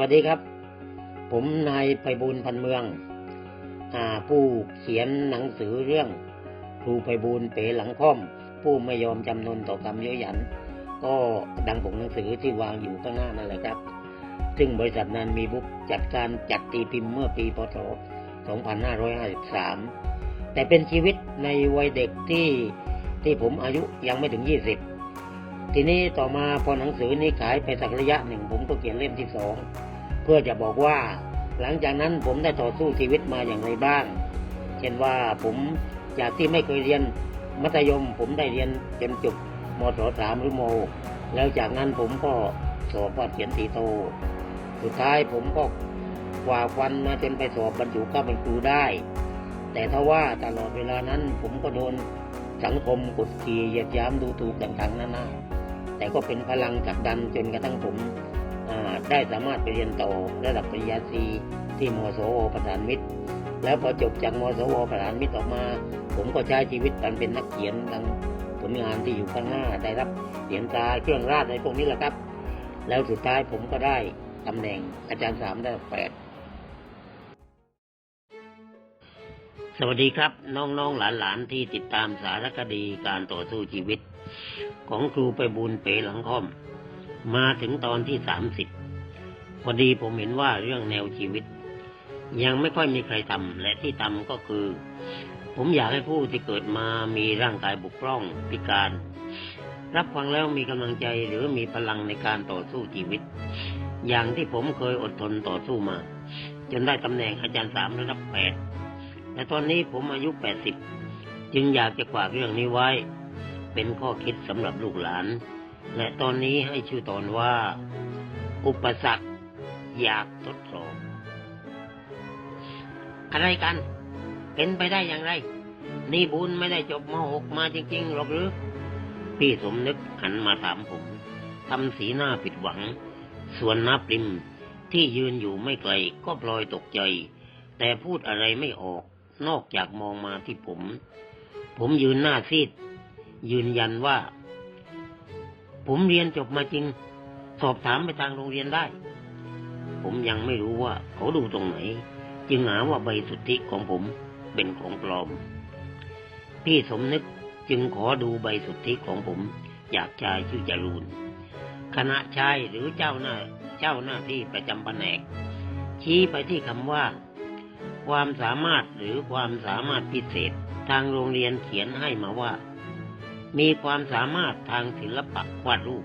วัสดีครับ ผมนายไพบูลพันเมืองอผู้เขียนหนังสือเรื่อง ครูไพบูลเป๋หลังค่อม ผู้ไม่ยอมจำนนต่อกรรมเยอะหยัน ก็ดังปกหนังสือที่วางอยู่ข้างหน้านั่นแหละครับ ซึ่งบริษัทนั้นมีบุ๊กจัดการจัดตีพิมพ์เมื่อปีพศ 2553 แต่เป็นชีวิตในวัยเด็กที่ที่ผมอายุยังไม่ถึง 20ทีนี้ต่อมาพอหนังสือนี้ขายไปสักระยะหนึ่งผมก็เขียนเล่มที่สอง เพื่อจะบอกว่า หลังจากนั้นผมได้ต่อสู้ชีวิตมาอย่างไรบ้าง เช่นว่าผมจากที่ไม่เคยเรียนมัธยม ผมได้เรียนจนจบมศสามหรือมแล้วจากนั้นผมก็สอบวาดเขียนสีโต สุดท้ายผมก็กว่าฟันมาจนไปสอบบรรจุเข้าเป็นครูได้ แต่ถ้าว่าตลอดเวลานั้นผมก็โดนสังคมกดขี่เหยียดยามดูถูกต่างๆนานาแต่ก็เป็นพลังผลักดันจนกระทั่งผม ได้สามารถไปเรียนต่อระดับปริญญาตรีที่มสวประสานมิตร แล้วพอจบจากมสวประสานมิตรออกมา ผมก็ใช้ชีวิตการเป็นนักเขียนดังผลงานที่อยู่ข้างหน้าได้รับเหรียญตราเครื่องราชในพวกนี้แหละครับ แล้วสุดท้ายผมก็ได้ตำแหน่งอาจารย์สามระดับแปดสวัสดีครับ น้องๆหลานๆที่ติดตามสารคดีการต่อสู้ชีวิต ของครูไปบุญเป๋หลังค่อม มาถึงตอนที่สามสิบพอดีผมเห็นว่าเรื่องแนวชีวิต ยังไม่ค่อยมีใครทำและที่ทำก็คือ ผมอยากให้ผู้ที่เกิดมามีร่างกายบุกร่องพิการ รับฟังแล้วมีกำลังใจหรือมีพลังในการต่อสู้ชีวิต อย่างที่ผมเคยอดทนต่อสู้มา จนได้ตำแหน่งอาจารย์สามระดับแปดแต่ตอนนี้ผมอายุ80จึงอยากจะฝากเรื่องนี้ไว้ เป็นข้อคิดสำหรับลูกหลาน และตอนนี้ให้ชื่อตอนว่า อุปสรรคอยากทดสอบอะไรกัน เป็นไปได้อย่างไร นี่บุญไม่ได้จบมหกมาจริงๆหรอกหรือ พี่สมนึกหันมาถามผมทำสีหน้าผิดหวัง ส่วนน้าปริมที่ยืนอยู่ไม่ไกลก็พลอยตกใจ แต่พูดอะไรไม่ออก นอกจากมองมาที่ผม ผมยืนหน้าซีด ยืนยันว่า ผมเรียนจบมาจริง สอบถามไปทางโรงเรียนได้ ผมยังไม่รู้ว่าเขาดูตรงไหน จึงหาว่าใบสุทธิของผมเป็นของปลอม พี่สมนึกจึงขอดูใบสุทธิของผมจากชายชื่อจรูนคณะชายหรือเจ้าหน้า เจ้าหน้าที่ประจำแผนก ชี้ไปที่คำว่า ความสามารถหรือความสามารถพิเศษ ทางโรงเรียนเขียนให้มาว่า มีความสามารถทางศิลปะวาดรูป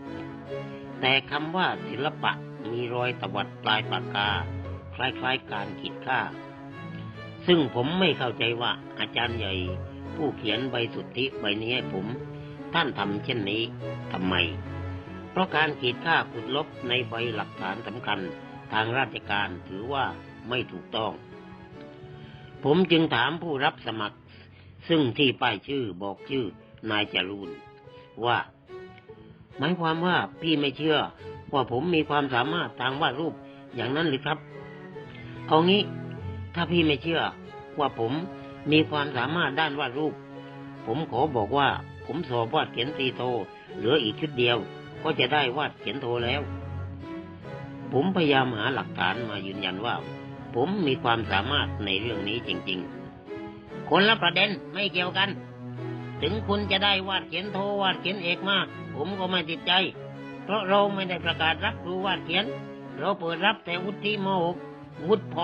แต่คำว่าศิลปะมีรอยตวัดปลายปากกา คล้ายๆการขีดค่า ซึ่งผมไม่เข้าใจว่าอาจารย์ใหญ่ ผู้เขียนใบสุทธิใบนี้ให้ผม ท่านทำเช่นนี้ทำไม เพราะการขีดค่าขุดลบในใบหลักฐานสำคัญทางราชการถือว่าไม่ถูกต้อง ผมจึงถามผู้รับสมัคร ซึ่งที่ป้ายชื่อบอกชื่อ นายจรูนว่า หมายความว่าพี่ไม่เชื่อ ว่าผมมีความสามารถทางวาดรูปอย่างนั้นหรือครับ เอางี้ ถ้าพี่ไม่เชื่อ ว่าผมมีความสามารถด้านวาดรูป ผมขอบอกว่า ผมสอบวาดเขียนตีโทเหลืออีกชุดเดียว ก็จะได้วาดเขียนโทแล้ว ผมพยายามหาหลักฐานมายืนยันว่า ผมมีความสามารถในเรื่องนี้จริง ๆ คนละประเด็นไม่เกี่ยวกัน ถึงคุณจะได้วาดเขียนโทวาดเขียนเอกมาก ผมก็ไม่ติดใจ เพราะเราไม่ได้ประกาศรับครูวาดเขียน เราเปิดรับแต่วุฒิม .6 วุฒิพ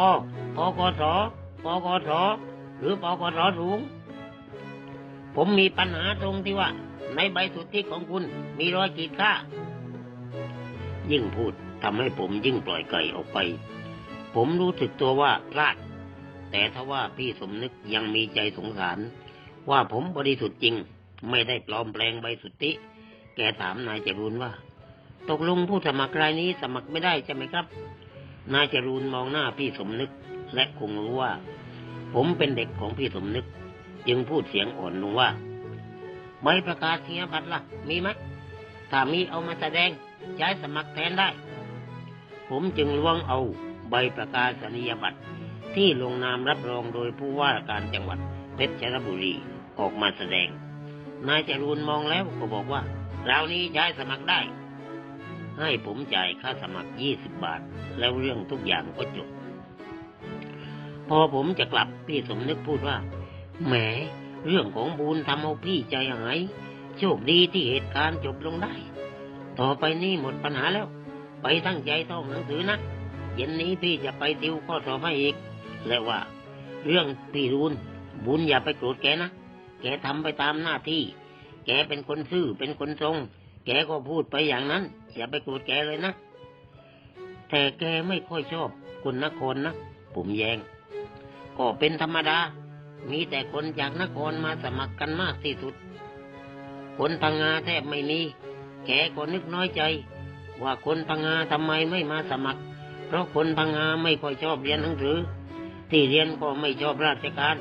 ปกศปกศหรือปกศสูง ผมมีปัญหาตรงที่ว่า ในใบสุทธิของคุณมีรอยขีดค่า ยิ่งพูดทำให้ผมยิ่งปล่อยไก่ออกไป ผมรู้สึกตัวว่าพลาด แต่ถ้าว่าพี่สมนึกยังมีใจสงสาร ว่าผมบริสุทธิ์จริง ไม่ได้ปลอมแปลงใบสุทธิ แกถามนายจรูนว่า ตกลงผู้สมัครรายนี้สมัครไม่ได้ใช่ไหมครับ นายจรูนมองหน้าพี่สมนึก และคงรู้ว่า ผมเป็นเด็กของพี่สมนึก จึงพูดเสียงอ่อนลงว่าใบประกาศนียบัตรล่ะ มีไหมถ้ามีเอามาแสดงใช้สมัครแทนได้ ผมจึงล้วงเอาใบประกาศนียบัตรที่ลงนามรับรองโดยผู้ว่าการจังหวัดเพชรบุรี ออกมาแสดง นายจรูนมองแล้วก็บอกว่าเรานี้ใช้สมัครได้ ให้ผมจ่ายค่าสมัครยี่สิบบาท แล้วเรื่องทุกอย่างก็จบ พอผมจะกลับพี่สมนึกพูดว่า แหม เรื่องของบูนทำเอาพี่ใจหายโชคดีที่เหตุการณ์จบลงได้ ต่อไปนี่หมดปัญหาแล้ว ไปตั้งใจท่องหนังสือนะเย็นนี้พี่จะไปติวข้อสอบให้อีก และว่า เรื่องพี่รูนบุญอย่าไปโกรธแกนะ แกทำไปตามหน้าที่ แกเป็นคนซื่อเป็นคนตรง แกก็พูดไปอย่างนั้น อย่าไปโกรธแกเลยนะ แต่แกไม่ค่อยชอบคนนครนะผมแยง ก็เป็นธรรมดา มีแต่คนจากนครมาสมัครกันมากที่สุด คนพังงาแทบไม่มี แกก็นึกน้อยใจ ว่าคนพังงาทำไมไม่มาสมัคร เพราะคนพังงาไม่ค่อยชอบเรียนหนังสือ ที่เรียนก็ไม่ชอบราชการ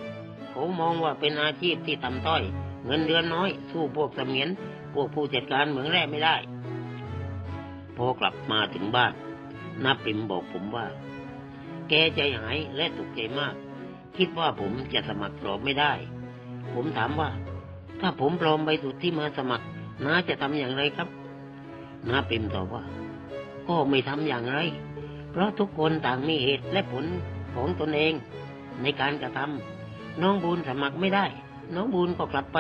เขามองว่าเป็นอาชีพที่ต่ำต้อย เงินเดือนน้อย สู้พวกเสมียน พวกผู้จัดการเหมืองแร่ไม่ได้ พอกลับมาถึงบ้านนาปิมบอกผมว่า แกใจหายและตกใจมาก คิดว่าผมจะสมัครสอบไม่ได้ ผมถามว่า ถ้าผมปลอมใบสุดทธิมาสมัครน้าจะทำอย่างไรครับน้าปิมตอบว่า ก็ไม่ทำอย่างไร เพราะทุกคนต่างมีเหตุและผลของตนเองในการกระทำ น้องบูนสมัครไม่ได้ น้องบูนก็กลับไป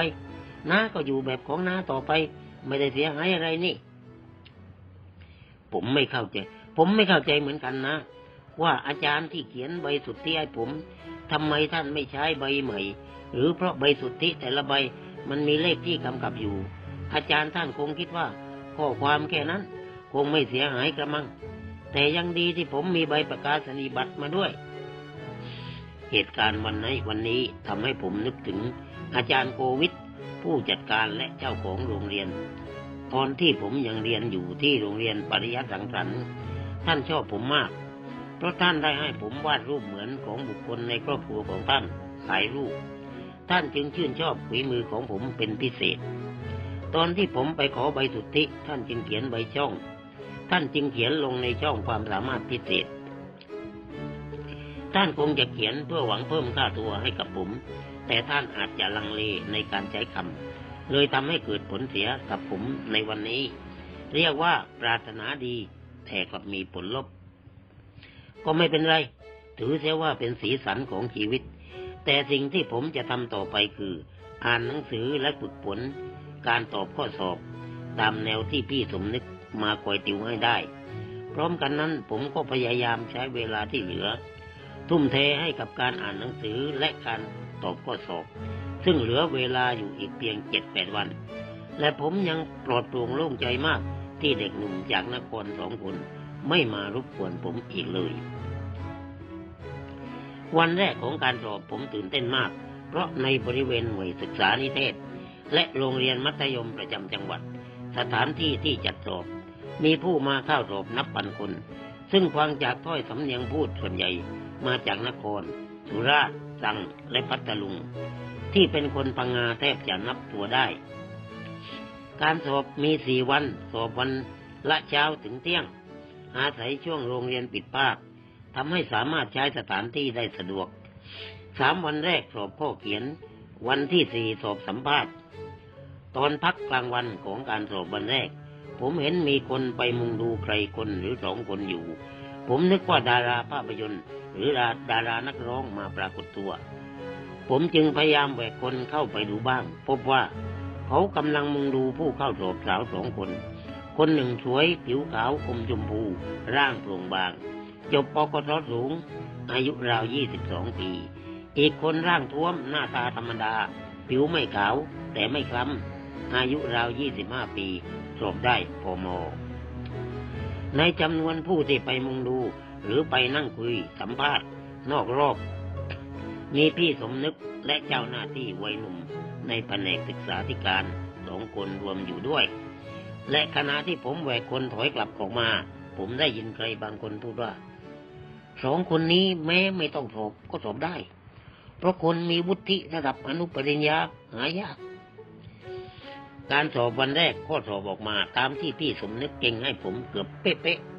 น้าก็อยู่แบบของน้าต่อไป ไม่ได้เสียหายอะไรนี่ ผมไม่เข้าใจ ผมไม่เข้าใจเหมือนกันนะ ว่าอาจารย์ที่เขียนใบสุทธิให้ผมทำไมท่านไม่ใช้ใบใหม่ หรือเพราะใบสุทธิแต่ละใบมันมีเลขที่กำกับอยู่ อาจารย์ท่านคงคิดว่าข้อความแค่นั้น คงไม่เสียหายกระมัง แต่ยังดีที่ผมมีใบประกาศนียบัตรมาด้วย เหตุการณ์วันนี้วันนี้ทำให้ผมนึกถึง อาจารย์โควิดผู้จัดการและเจ้าของโรงเรียน ตอนที่ผมยังเรียนอยู่ที่โรงเรียนปริยัติสังสรรค์ท่านชอบผมมาก เพราะท่านได้ให้ผมวาดรูปเหมือนของบุคคลในครอบครัวของท่านหลายรูป ท่านจึงชื่นชอบฝีมือของผมเป็นพิเศษ ตอนที่ผมไปขอใบสุทธิท่านจึงเขียนใบช่อง ท่านจึงเขียนลงในช่องความสามารถพิเศษ ท่านคงจะเขียนเพื่อหวังเพิ่มค่าตัวให้กับผม แต่ท่านอาจจะลังเลในการใช้คำเลยทำให้เกิดผลเสียกับผมในวันนี้ เรียกว่าปรารถนาดี แต่กลับมีผลลบ ก็ไม่เป็นไร ถือเสียว่าเป็นสีสันของชีวิต แต่สิ่งที่ผมจะทำต่อไปคือ อ่านหนังสือและฝึกฝนการตอบข้อสอบ ตามแนวที่พี่สมนึกมาคอยติวให้ได้ พร้อมกันนั้นผมก็พยายามใช้เวลาที่เหลือ ทุ่มเทให้กับการอ่านหนังสือและการตอบข้อสอบ ซึ่งเหลือเวลาอยู่อีกเพียงเจ็ดแปดวัน และผมยังปลอดโปร่งโล่งใจมากที่เด็กหนุ่มจากนครสองคนไม่มารบกวนผมอีกเลย วันแรกของการสอบผมตื่นเต้นมาก เพราะในบริเวณหน่วยศึกษานิเทศ และโรงเรียนมัธยมประจำจังหวัด สถานที่ที่จัดสอบ มีผู้มาเข้าสอบนับพันคน ซึ่งฟังจากถ้อยสำเนียงพูดส่วนใหญ่ มาจากนคร สุราษฎร์ตรังและพัทลุง ที่เป็นคนพังงาแทบจะนับตัวได้ การสอบมีสี่วัน สอบวันละเช้าถึงเที่ยง อาศัยช่วงโรงเรียนปิดภาคทำให้สามารถใช้สถานที่ได้สะดวก สามวันแรกสอบข้อเขียน วันที่สี่สอบสัมภาษณ์ ตอนพักกลางวันของการสอบวันแรก ผมเห็นมีคนไปมุงดูใครคนหรือสองคนอยู่ ผมนึกว่าดาราภาพยนตร์ หรือดารานักร้องมาปรากฏตัว ผมจึงพยายามแหวกคนเข้าไปดูบ้าง พบว่าเขากำลังมุงดูผู้เข้าสอบสาวสองคน คนหนึ่งสวยผิวขาวอมชมพู ร่างโปร่งบาง จบปกศสูง อายุราวยี่สิบสองปี อีกคนร่างท้วมหน้าตาธรรมดา ผิวไม่ขาว แต่ไม่คล้ำ อายุราวยี่สิบห้าปีสอบได้พอมอในจำนวนผู้ที่ไปมุงดู หรือไปนั่งคุยสัมภาษณ์นอกรอบ มีพี่สมนึกและเจ้าหน้าที่วัยหนุ่มในแผนกศึกษาธิการสองคนรวมอยู่ด้วย และขณะที่ผมแหวกคนถอยกลับออกมา ผมได้ยินใครบางคนพูดว่า สองคนนี้แม้ไม่ต้องสอบก็สอบได้ เพราะคนมีวุฒิระดับอนุปริญญาหายาก การสอบวันแรกข้อสอบออกมาตามที่พี่สมนึกเก่งให้ผมเกือบเป๊ะๆ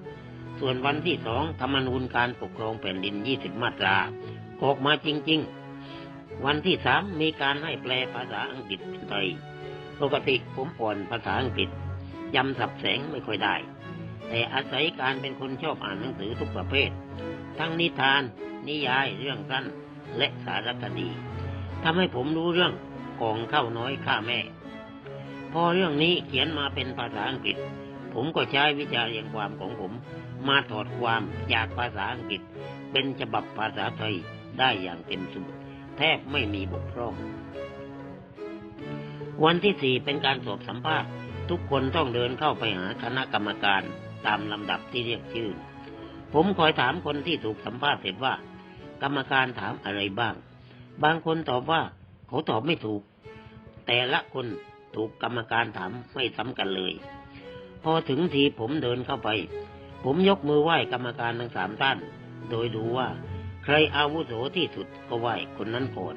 ส่วนวันที่สองธรรมนูญการปกครองแผ่นดินยี่สิบมาตรา ออกมาจริง ๆ วันที่สามมีการให้แปลภาษาอังกฤษเป็นไทยปกติผมอ่อนภาษาอังกฤษจำสับแสงไม่ค่อยได้ แต่อาศัยการเป็นคนชอบอ่านหนังสือทุกประเภท ทั้งนิทาน นิยายเรื่องสั้นและสารคดีทำให้ผมรู้เรื่องกองข้าวน้อยข้าแม่ พอเรื่องนี้เขียนมาเป็นภาษาอังกฤษ ผมก็ใช้วิชาเรียงความของผม มาถอดความจากภาษาอังกฤษ เป็นฉบับภาษาไทยได้อย่างเต็มสูตรแทบไม่มีบกพร่อง วันที่สี่เป็นการสอบสัมภาษณ์ ทุกคนต้องเดินเข้าไปหาคณะกรรมการตามลำดับที่เรียกชื่อ ผมคอยถามคนที่ถูกสัมภาษณ์เสร็จว่า กรรมการถามอะไรบ้าง บางคนตอบว่าเขาตอบไม่ถูก แต่ละคนถูกกรรมการถามไม่ซ้ำกันเลย อถึงทีผมเดินเข้าไป ผมยกมือไหว้กรรมการทั้งสามท่าน โดยดูว่า ใครอาวุโสที่สุดก็ไหว้คนนั้นก่อน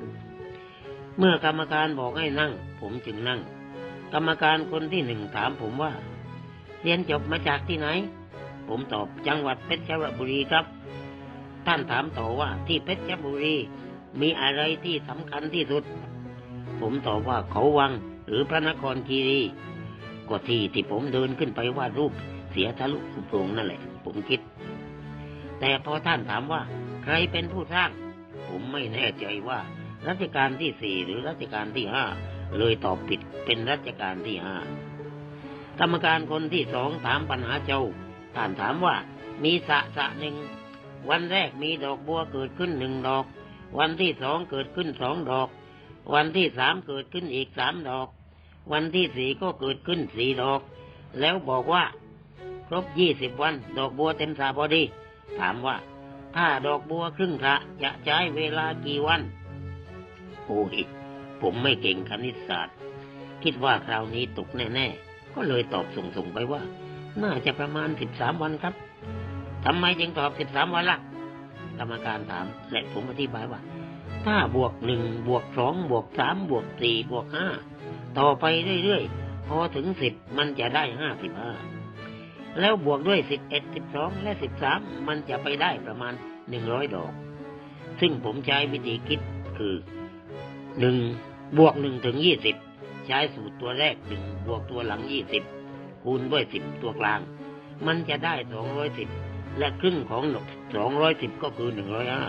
เมื่อกรรมการบอกให้นั่ง ผมจึงนั่ง กรรมการคนที่หนึ่งถามผมว่า เรียนจบมาจากที่ไหน ผมตอบจังหวัดเพชรบุรีครับ ท่านถามต่อว่าที่เพชรบุรีมีอะไรที่สำคัญที่สุด ผมตอบว่าเขาวังหรือพระนครคีรี ก็ที่ที่ผมเดินขึ้นไปวาดรูปเสียทะลุสุโปรงนั่นแหละ ผมคิด แต่พอท่านถามว่าใครเป็นผู้สร้าง ผมไม่แน่ใจว่ารัชกาลที่สี่หรือรัชกาลที่ห้าเลยตอบผิดเป็นรัชกาลที่ห้ากรรมการคนที่สองถามปัญหาเจ้าท่านถามว่า มีสะสะหนึ่งวันแรกมีดอกบัวเกิดขึ้นหนึ่งดอก วันที่สองเกิดขึ้นสองดอก วันที่สามเกิดขึ้นอีกสามดอก วันที่สี่ก็เกิดขึ้นสี่ดอก แล้วบอกว่า ครบยี่สิบวัน ดอกบัวเต็มสระพอดี ถามว่า ถ้าดอกบัวครึ่งสระจะใช้เวลากี่วัน โอ้ยผมไม่เก่งคณิตศาสตร์ คิดว่าคราวนี้ตกแน่ ๆ ก็เลยตอบส่งๆไปว่า น่าจะประมาณสิบสามวันครับทำไมจึงตอบสิบสามวันละ่ะ กรรมการถามและผมอธิบายว่า ถ้าบวกหนึ่งบวกสองบวกสามบวกสี่บวกห้าต่อไปเรื่อยๆ พอถึงสิบมันจะได้ห้าสิบห้าแล้วบวกด้วยสิบเอ็ดสิบสองและสิบสามมันจะไปได้ประมาณหนึ่งร้อยดอก ซึ่งผมใช้วิธีคิดคือหนึ่งบวกหนึ่งถึงยี่สิบใช้สูตรตัวแรกหนึ่งบวกตัวหลังยี่สิบคูณด้วยสิบตัวกลาง มันจะได้สองร้อยสิบและครึ่งของสองร้อยสิบก็คือหนึ่งร้อยห้า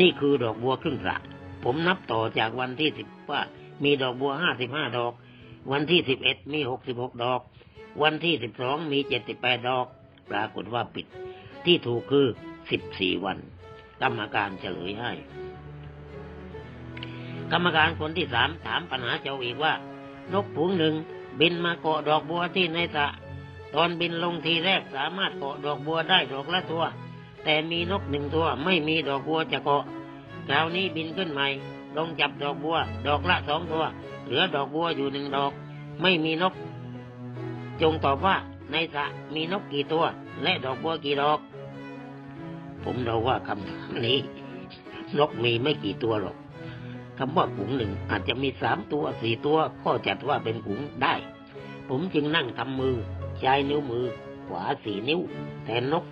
นี่คือดอกบัวครึ่งสระผมนับต่อจากวันที่สิบว่า มีดอกบัวห้าสิบห้าดอก วันที่สิบเอ็ดมีหกสิบหกดอก วันที่สิบสองมีเจ็ดสิบแปดดอก ปรากฏว่าปิด ที่ถูกคือสิบสี่วันกรรมการเฉลยให้ กรรมการคนที่สามถามปัญหาเจ้าอีกว่านกฝูงหนึ่งบินมาเกาะดอกบัวที่ในสระตอนบินลงทีแรกสามารถเกาะดอกบัวได้ดอกละตัว แต่มีนกหนึ่งตัวไม่มีดอกบัวจะเกาะคราวนี้บินขึ้นใหม่ ลงจับดอกบัว ดอกละสองตัว เหลือดอกบัวอยู่หนึ่งดอก ไม่มีนก จงตอบว่าในสระมีนกกี่ตัว และดอกบัวกี่ดอก ผมเดาว่าคำถามนี้ นกมีไม่กี่ตัวหรอกคำว่าขุงหนึ่งอาจจะมีสามตัวสี่ตัวก็จัดว่าเป็นขุงได้ ผมจึงนั่งทำมือใช้นิ้วมือ ขวาสี่นิ้ว แทนนก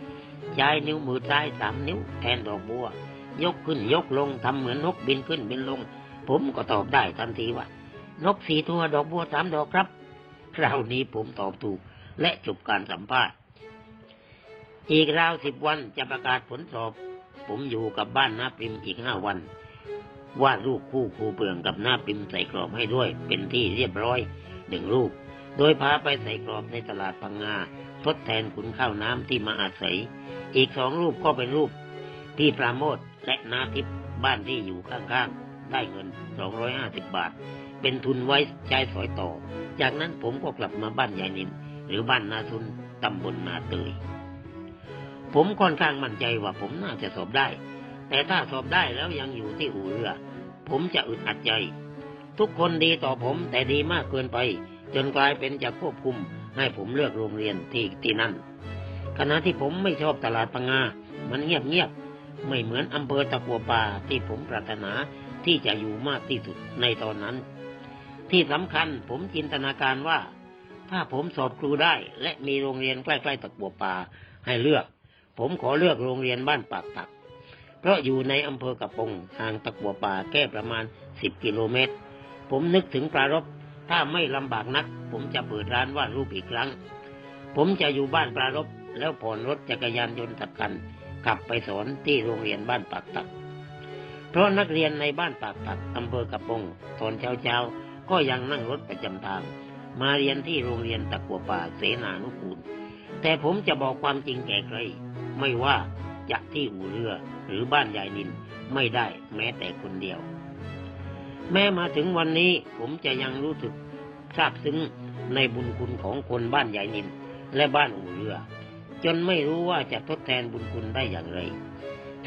ใช้นิ้วมือซ้ายสามนิ้วแทนดอกบัว ยกขึ้นยกลงทำเหมือนนกบินขึ้นบินลง ผมก็ตอบได้ทันทีว่านกสี่ตัวดอกบัวสามดอกครับ คราวนี้ผมตอบถูกและจบการสัมภาษณ์ อีกราวสิบวันจะประกาศผลสอบ ผมอยู่กับบ้านนาปิมอีกห้าวันวาดรูปคู่ครูเปลืองกับหน้าปิมใส่กรอบให้ด้วย เป็นที่เรียบร้อยหนึ่งรูป โดยพาไปใส่กรอบในตลาดพังงา ทดแทนขุนข้าวน้ำที่มาอาศัย อีกสองรูปก็เป็นรูปที่ปราโมทและนาทิพย์บ้านที่อยู่ข้างๆ ได้เงิน 250 บาท เป็นทุนไว้ใช้สอยต่อ จากนั้นผมก็กลับมาบ้านยายนิน หรือบ้านนาซุนตำบลนาเตย ผมค่อนข้างมั่นใจว่าผมน่าจะสอบได้ แต่ถ้าสอบได้แล้วยังอยู่ที่อู่เรือ ผมจะอึดอัดใจ ทุกคนดีต่อผมแต่ดีมากเกินไป จนกลายเป็นจะควบคุม ให้ผมเลือกโรงเรียนที่ที่นั่นขณะที่ผมไม่ชอบตลาดปังงา มันเงียบเงียบไม่เหมือนอำเภอตะกัวป่าที่ผมปรารถนาที่จะอยู่มากที่สุดในตอนนั้น ที่สำคัญผมจินตนาการว่า ถ้าผมสอบครูได้ และมีโรงเรียนใกล้ๆตะกัวป่าให้เลือก ผมขอเลือกโรงเรียนบ้านปากตัก เพราะอยู่ในอำเภอกระปงห่างตะกัวป่าแค่ประมาณสิบกิโลเมตร ผมนึกถึงปลารบ ถ้าไม่ลำบากนัก ผมจะเปิดร้านวาดรูปอีกครั้ง ผมจะอยู่บ้านปรารบแล้วผ่อนรถจักรยานยนต์สักคันขับไปสอนที่โรงเรียนบ้านปากตัก เพราะนักเรียนในบ้านปากตักอำเภอกระปงตอนเช้าเช้าๆก็ยังนั่งรถประจำทาง มาเรียนที่โรงเรียนตะกัวป่าเสนานุกูล แต่ผมจะบอกความจริงแก่ใคร ไม่ว่าจะที่อู่เรือหรือบ้านยายนินไม่ได้แม้แต่คนเดียว แม้มาถึงวันนี้ผมจะยังรู้สึกซาบซึ้งในบุญคุณของคนบ้านยายนินและบ้านอู่เรือ จนไม่รู้ว่าจะทดแทนบุญคุณได้อย่างไร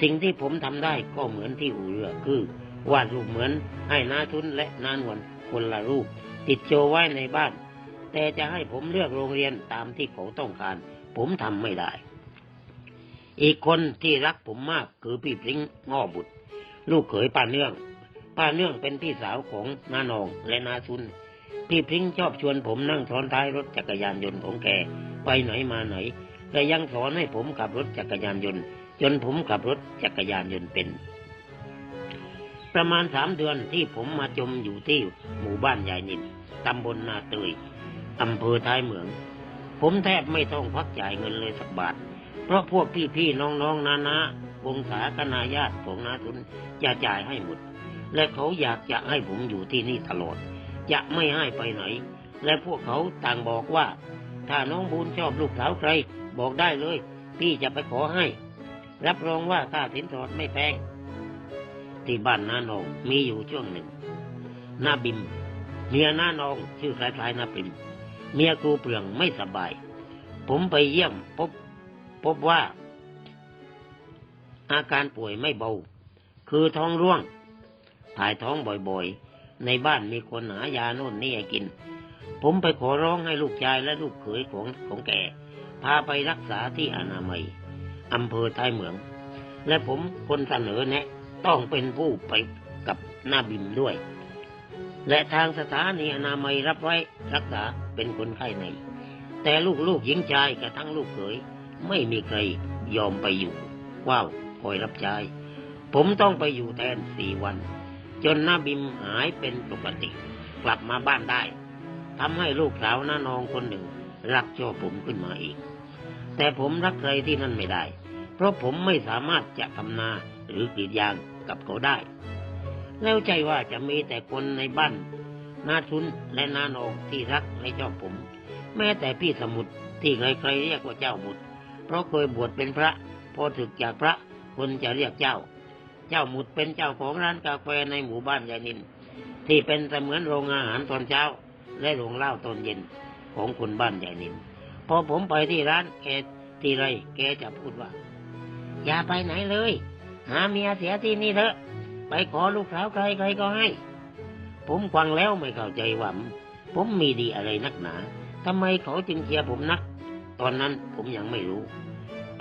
สิ่งที่ผมทำได้ก็เหมือนที่อู่เรือ คือวาดรูปเหมือนให้นาทุนและนานวนคนละรูป ติดโชว์ไว้ในบ้าน แต่จะให้ผมเลือกโรงเรียนตามที่เขาต้องการ ผมทำไม่ได้ อีกคนที่รักผมมากคือพี่พริ้งง้อบุตร ลูกเขยป้าเนื่อง ป้าเนื่องเป็นพี่สาวของน้านองและนาซุน พี่พริ้งชอบชวนผมนั่งซ้อนท้ายรถจักรยานยนต์ของแกไปไหนมาไหน และยังสอนให้ผมขับรถจักรยานยนต์ จนผมขับรถจักรยานยนต์เป็น ประมาณสามเดือนที่ผมมาจมอยู่ที่หมู่บ้านยายนินตำบลนาเตยอำเภอท้ายเหมือง ผมแทบไม่ต้องพักจ่ายเงินเลยสักบาท เพราะพวกพี่ๆน้องๆนานาๆวงศาคณาญาติของนาทุนจะจ่ายให้หมด และเขาอยากจะให้ผมอยู่ที่นี่ตลอด จะไม่ให้ไปไหน และพวกเขาต่างบอกว่า ถ้าน้องบูนชอบลูกสาวใคร บอกได้เลย พี่จะไปขอให้ รับรองว่าค่าสินสอดไม่แพงที่บ้านน้านองมีอยู่ช่วงหนึ่งน้าบิม เมียน้านองชื่อคล้ายๆน้าปิม เมียครูเปลืองไม่สบาย ผมไปเยี่ยมพบพบว่า อาการป่วยไม่เบา คือท้องร่วง ถ่ายท้องบ่อยๆ ในบ้านมีคนหายาโน่นนี่ให้กิน ผมไปขอร้องให้ลูกชายและลูกเขยของของแกพาไปรักษาที่อนามัยอำเภอท้ายเหมือง และผมคนเสนอแนะ ต้องเป็นผู้ไปกับหน้าบิมด้วย และทางสถานีอนามัยรับไว้รักษาเป็นคนไข้ใน แต่ลูกๆหญิงชายกับทั้งลูกเขยไม่มีใครยอมไปอยู่ว้าวคอยรับใช้ผมต้องไปอยู่แทนสี่วัน จนหน้าบิมหายเป็นปกติ กลับมาบ้านได้ทำให้ลูกสาวน้านองคนหนึ่ง รักชอบผมขึ้นมาอีก แต่ผมรักใครที่นั่นไม่ได้ เพราะผมไม่สามารถจะทำนาหรือกรีดยางกับเขาได้ แล้วใจว่าจะมีแต่คนในบ้านนาทุนและนานองที่รักและชอบผม แม้แต่พี่สมุทรที่ใครๆเรียกว่าเจ้าบุตร เพราะเคยบวชเป็นพระ พอถึกจากพระคนจะเรียกเจ้า เจ้าหมุดเป็นเจ้าของร้านกาแฟในหมู่บ้านยายนิน ที่เป็นเสมือนโรงอาหารตอนเช้า และโรงเหล้าตอนเย็นของคนบ้านยายนิน พอผมไปที่ร้านแกทีไรแกจะพูดว่า อย่าไปไหนเลย หาเมียเสียที่นี่เถอะ ไปขอลูกสาวใครใครก็ให้ ผมฟังแล้วไม่เข้าใจว่าผมมีดีอะไรนักหนาทำไมเขาจึงเชียร์ผมนัก ตอนนั้นผมยังไม่รู้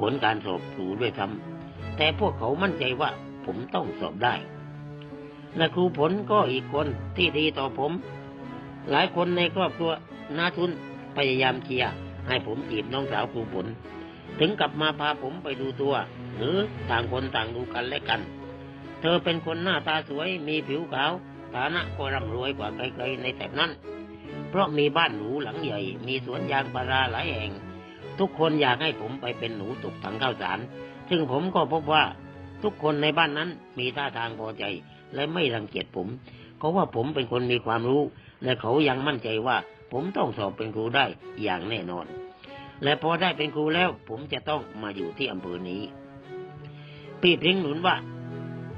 ผลการสอบครูด้วยซ้ำแต่พวกเขามั่นใจว่า ผมต้องสอบได้ และครูผลก็อีกคนที่ดีต่อผม หลายคนในครอบครัวนาทุนพยายามเชียร์ให้ผมจีบน้องสาวครูผล ถึงกลับมาพาผมไปดูตัว หรือต่างคนต่างดูกันและกัน เธอเป็นคนหน้าตาสวยมีผิวขาวฐานะก็ร่ำรวยกว่าใครๆในแถบนั้น เพราะมีบ้านหรูหลังใหญ่ มีสวนยางพาราหลายแห่ง ทุกคนอยากให้ผมไปเป็นหนูตกถังข้าวสาร ซึ่งผมก็พบว่า ทุกคนในบ้านนั้นมีท่าทางพอใจ และไม่รังเกียจผมเขาว่าผมเป็นคนมีความรู้ และเขายังมั่นใจว่า ผมต้องสอบเป็นครูได้อย่างแน่นอน และพอได้เป็นครูแล้ว ผมจะต้องมาอยู่ที่อำเภอนี้ พี่พริ้งหนุนว่า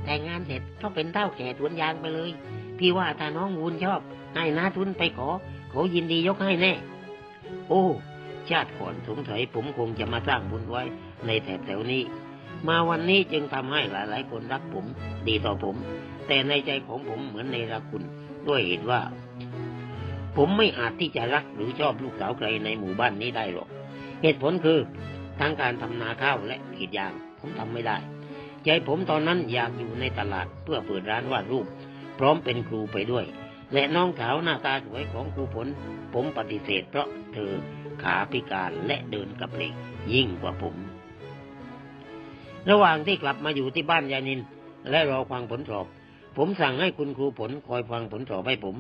แต่งงานเสร็จก็เป็นเต้าแก่สวนยางไปเลย พี่ว่าถ้าน้องวูนชอบให้นาทุนไปขอ เขายินดียกให้แน่ โอ้ ชาติก่อนสงสัยผมคงจะมาสร้างบุญไว้ในแถบแถวนี้ มาวันนี้จึงทำให้หลาย ๆ คนรักผม ดีต่อผม แต่ในใจของผมเหมือนในรักคุณ ด้วยเหตุว่า ผมไม่อาจที่จะรักหรือชอบลูกสาวใครในหมู่บ้านนี้ได้หรอก เหตุผลคือทั้งการทำนาข้าวและกรีดยาง ผมทำไม่ได้ ใจผมตอนนั้นอยากอยู่ในตลาดเพื่อเปิดร้านวาดรูป พร้อมเป็นครูไปด้วย และน้องสาวหน้าตาสวยของครูผล ผมปฏิเสธเพราะเธอขาพิการและเดินกับเหล็กยิ่งกว่าผม ระหว่างที่กลับมาอยู่ที่บ้านยายนิน และรอฟังผลสอบ ผมสั่งให้คุณครูผลคอยฟังผลสอบให้ผม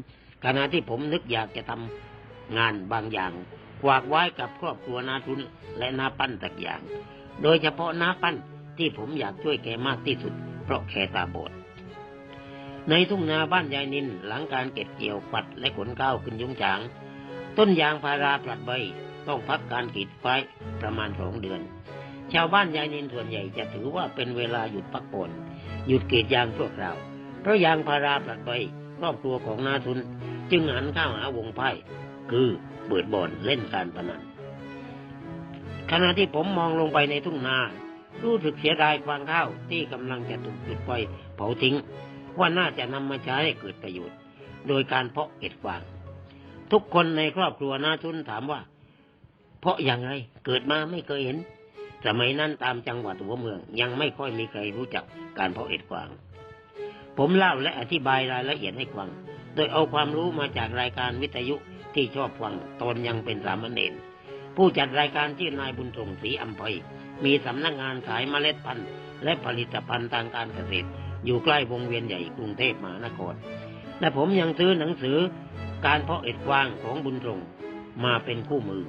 ขณะที่ผมนึกอยากจะทำงานบางอย่างฝากไว้กับครอบครัวนาทุนและนาปั้นตักอย่าง โดยเฉพาะนาปั้นที่ผมอยากช่วยแกมากที่สุด เพราะแกตาบอดในทุ่งนาบ้านยายนินหลังการเก็บเกี่ยวปัดและขนข้าวขึ้นยุ้งฉาง ต้นยางพาราปลัดใบต้องพักการกรีดไฟประมาณสองเดือน ชาวบ้านยายนินส่วนใหญ่จะถือว่าเป็นเวลาหยุดพักผ่อนหยุดกรีดยางชั่วคราว เพราะยางพาราปลัดใบครอบครัวของนาทุน จึงหันเข้าหาวงไพ่คือเปิดบ่อนเล่นการพนันขณะที่ผมมองลงไปในทุ่งนา รู้สึกเสียดายฟางข้าวที่กำลังจะถูกจุดไฟเผาทิ้ง ว่าน่าจะนำมาใช้ให้เกิดประโยชน์ โดยการเพาะเก็ดฟาง ทุกคนในครอบครัวนาทุนถามว่า เพราะอย่างไรเกิดมาไม่เคยเห็น สมัยนั้นตามจังหวัดหัวเมือง ยังไม่ค่อยมีใครรู้จักการเพาะเห็ดฟาง ผมเล่าและอธิบายรายละเอียดให้ฟัง โดยเอาความรู้มาจากรายการวิทยุที่ชอบฟังตอนยังเป็นสามเณรผู้จัดรายการที่อนายบุญส่งศรีอัมภัยมีสำนักงานขายเมล็ดพันธุ์ และผลิตภัณฑ์ทางการเกษตร อยู่ใกล้วงเวียนใหญ่กรุงเทพมหานครและผมยังซื้อหนังสือการเพาะเห็ดฟางของบุญส่งมาเป็นคู่มือ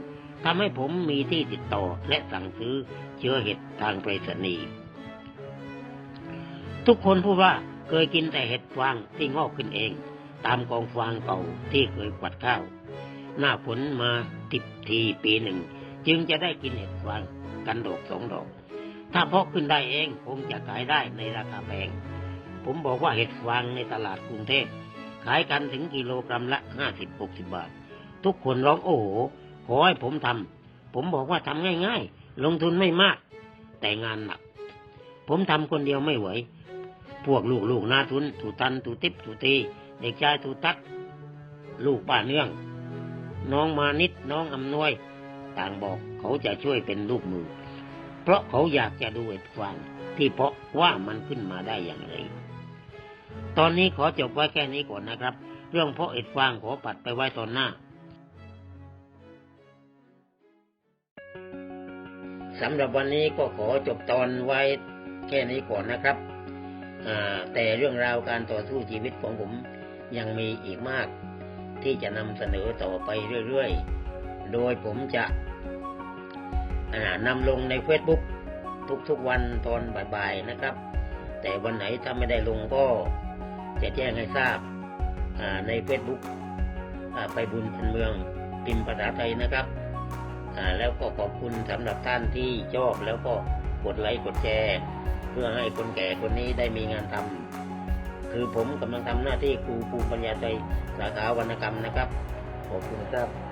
ทำให้ผมมีที่ติดต่อและสั่งซื้อเชื้อเห็ดทางไปรษณีย์ทุกคนพูดว่าเคยกินแต่เห็ดฟางที่งอกขึ้นเอง ตามกองฟางเก่าที่เคยกวัดข้าว หน้าฝนมาติบทีปีหนึ่ง จึงจะได้กินเห็ดฟางกันดอกสองดอก ถ้าเพาะขึ้นได้เองคงจะขายได้ในราคาแพงผมบอกว่าเห็ดฟางในตลาดกรุงเทพขายกันถึงกิโลกรัมละห้าสิบหกสิบบาท ทุกคนร้องโอ้โห อให้ผมทำผมบอกว่าทำง่ายๆ ลงทุนไม่มาก แต่งานหนัก ผมทำคนเดียวไม่ไหว พวกลูกๆหน้าทุนถูตันถูติบถูตี เด็กชายถูตัก ลูกป้าเนื่อง น้องมานิดน้องอำนวย ต่างบอกเขาจะช่วยเป็นลูกมือ เพราะเขาอยากจะดูเห็ดฟางที่เพาะว่ามันขึ้นมาได้อย่างไร ตอนนี้ขอจบไว้แค่นี้ก่อนนะครับ เรื่องเพาะเห็ดฟางขอปัดไปไว้ตอนหน้า สำหรับวันนี้ก็ขอจบตอนไว้แค่นี้ก่อนนะครับ แต่เรื่องราวการต่อสู้ชีวิตของผมยังมีอีกมาก ที่จะนำเสนอต่อไปเรื่อยๆ โดยผมจะนำลงใน Facebook ทุกๆวันตอนบ่ายๆนะครับ แต่วันไหนถ้าไม่ได้ลงก็จะแจ้งให้ทราบใน Facebook ไปบุญพันเมืองพิมพ์ภาษาไทยนะครับ แล้วก็ขอบคุณสำหรับท่านที่ชอบแล้วก็กดไลค์กดแชร์ เพื่อให้คนแก่คนนี้ได้มีงานทำคือผมกำลังทำหน้าที่ครูภูมิปัญญาใจสาขาวรรณกรรมนะครับขอบคุณครับ